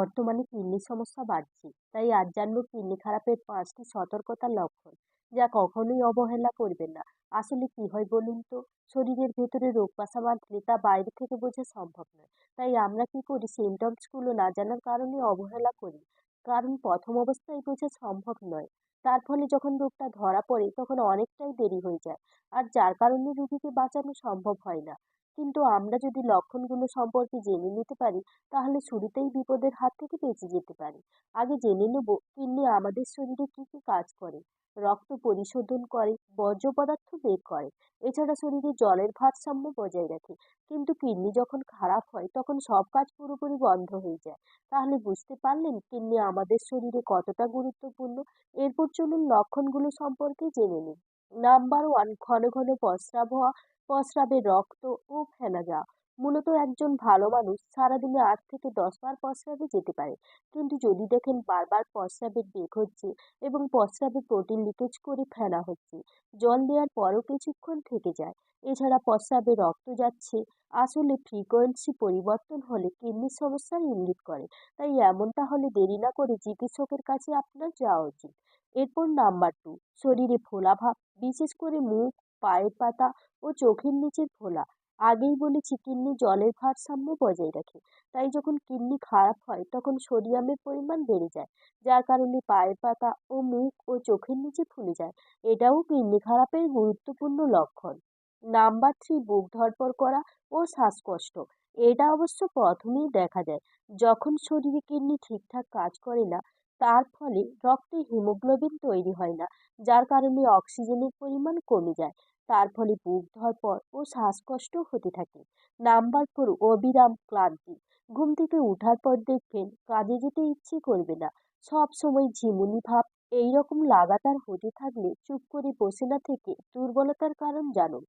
বর্তমানে কিডনির সমস্যা বাড়ছে। তাই আজ জানব কিডনি খারাপের পাঁচটি সতর্কতার লক্ষণ, যা কখনোই অবহেলা করবেন না। আসলে কি হয় বলুন তো? শরীরের ভেতরে রোগ বাসা বাঁধলে তা বাইরে থেকে বোঝা সম্ভব নয়। তাই আমরা কি করি? সিমটমসগুলো না জানার কারণে অবহেলা করি। কারণ প্রথম অবস্থায় বোঝা সম্ভব নয়। তার ফলে যখন রোগটা ধরা পড়ে, তখন অনেকটাই দেরি হয়ে যায়। আর যার কারণে রোগীকে বাঁচানো সম্ভব হয় না। কিন্তু আমরা যদি লক্ষণগুলো সম্পর্কে জেনে নিতে পারি, তাহলে শুরুতেই বিপদের হাত থেকে বেঁচে যেতে পারি। আগে জেনে নেব কিডনি আমাদের শরীরে কী কী কাজ করে। রক্ত পরিশোধন করে, বর্জ্য পদার্থ বের করে। এছাড়া শরীরে জলের ভারসাম্য বজায় রাখে। কিন্তু কিডনি যখন খারাপ হয়, তখন সব কাজ পুরোপুরি বন্ধ হয়ে যায়। তাহলে বুঝতে পারলেন কিডনি আমাদের শরীরে কতটা গুরুত্বপূর্ণ? এরপর চলুন লক্ষণগুলো সম্পর্কে জেনে নিন নাম্বার ওয়ান, ঘন ঘন প্রস্রাব হওয়া। প্রস্রাবে রক্ত ও ফেনা যাওয়া। মূলত একজন ভালো মানুষ সারাদিনে আট থেকে দশ বার প্রস্রাবে যেতে পারে। কিন্তু যদি দেখেন বারবার প্রস্রাবের বেগ হচ্ছে এবং প্রস্রাবে প্রোটিন লিকেজ করে ফেলা হচ্ছে, জল দেওয়ার পরও কিছুক্ষণ থেকে যায়। এছাড়া প্রস্রাবে রক্ত যাচ্ছে, আসলে ফ্রিকোয়েন্সি পরিবর্তন হলে কিডনির সমস্যার ইঙ্গিত করে। তাই এমনটা হলে দেরি না করে চিকিৎসকের কাছে আপনার যাওয়া উচিত। এরপর নাম্বার টু শরীরে ফোলা ভাব, বিশেষ করে মুখ পায়ের পাতা ও চোখের নিচের ফোলা। আগেই বলেছি, কিডনি জলের ভারসাম্য বজায় রাখে। তাই যখন কিডনি খারাপ হয়, তখন সোডিয়ামের পরিমাণ বেড়ে যায়, যার কারণে পায়ের পাতা ও মুখ ও চোখের নিচে ফুলে যায়। এটাও কিডনি খারাপের গুরুত্বপূর্ণ লক্ষণ। নাম্বার থ্রি, বুক ধরপড় করা ও শ্বাসকষ্ট। এটা অবশ্য প্রথমেই দেখা যায়। যখন শরীরে কিডনি ঠিকঠাক কাজ করে না তার ফলে রক্তে হিমোগ্লোবিন তৈরি হয় না, যার কারণে অক্সিজেনের পরিমাণ কমে যায়। তার ফলে বুক ধরপড় ও শ্বাসকষ্ট হতে থাকে। নাম্বার ফোর, অবিরাম ক্লান্তি। ঘুম থেকে ওঠার পর দেখবেন কাজে যেতে ইচ্ছে করবে না। সব সময় ঝিমুনি ভাব, এই রকম লাগাতার হতে থাকলে চুপ করে বসে না থেকে দুর্বলতার কারণ জানুন।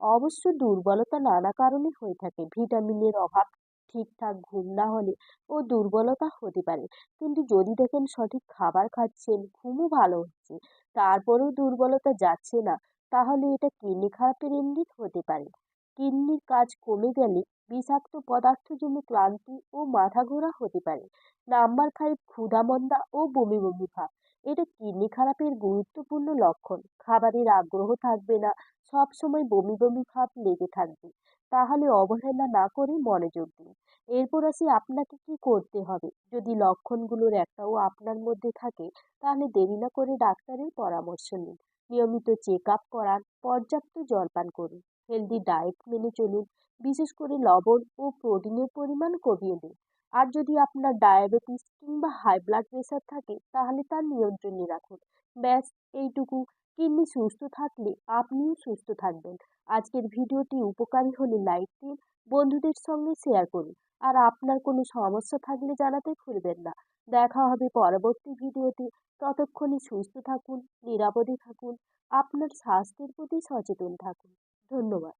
অবশ্য দুর্বলতা নানা কারণে হয়ে থাকে। ভিটামিনের অভাব ঠিকঠাক ঘুম না হলে ও দুর্বলতা হতে পারে। কিন্তু যদি দেখেন সঠিক খাবার খাচ্ছেন, ঘুমও ভালো হচ্ছে, তারপরেও দুর্বলতা যাচ্ছে না, তাহলে এটা কিডনি খারাপের ইঙ্গিত হতে পারে। কিডনির কাজ কমে গেলে বিষাক্ত পদার্থ জমে ক্লান্তি ও মাথা ঘোরা হতে পারে। নাম্বার ফাইভ ক্ষুধামন্দা ও বমি বমি ভাব। এটা কিডনি খারাপের গুরুত্বপূর্ণ লক্ষণ। খাবারের আগ্রহ থাকবে না সব সময় বমি বমি ভাব লেগে থাকবে। তাহলে অবহেলা না করে মনোযোগ দিন। এরপর আসি আপনাকে কি করতে হবে? যদি লক্ষণগুলোর একটাও আপনার মধ্যে থাকে, তাহলে দেরি না করে ডাক্তারের পরামর্শ নিন। নিয়মিত চেক আপ করান, পর্যাপ্ত জলপান করুন, হেলদি ডায়েট মেনে চলুন, বিশেষ করে লবণ ও প্রোটিনের পরিমাণ কমিয়ে দিন। আর যদি আপনার ডায়াবেটিস কিংবা হাই ব্লাড প্রেশার থাকে, তাহলে তার নিয়ন্ত্রণে রাখুন। ব্যাস, এইটুকু। কিডনি সুস্থ থাকলে আপনিও সুস্থ থাকবেন। আজকের ভিডিওটি উপকারী হলে লাইক দিন, বন্ধুদের সঙ্গে শেয়ার করুন। আর আপনার কোনো সমস্যা থাকলে জানাতে ভুলবেন না। দেখা হবে পরবর্তী ভিডিওতে। ততক্ষণে সুস্থ থাকুন, নিরাপদে থাকুন। আপনার স্বাস্থ্যের প্রতি সচেতন থাকুন। ধন্যবাদ।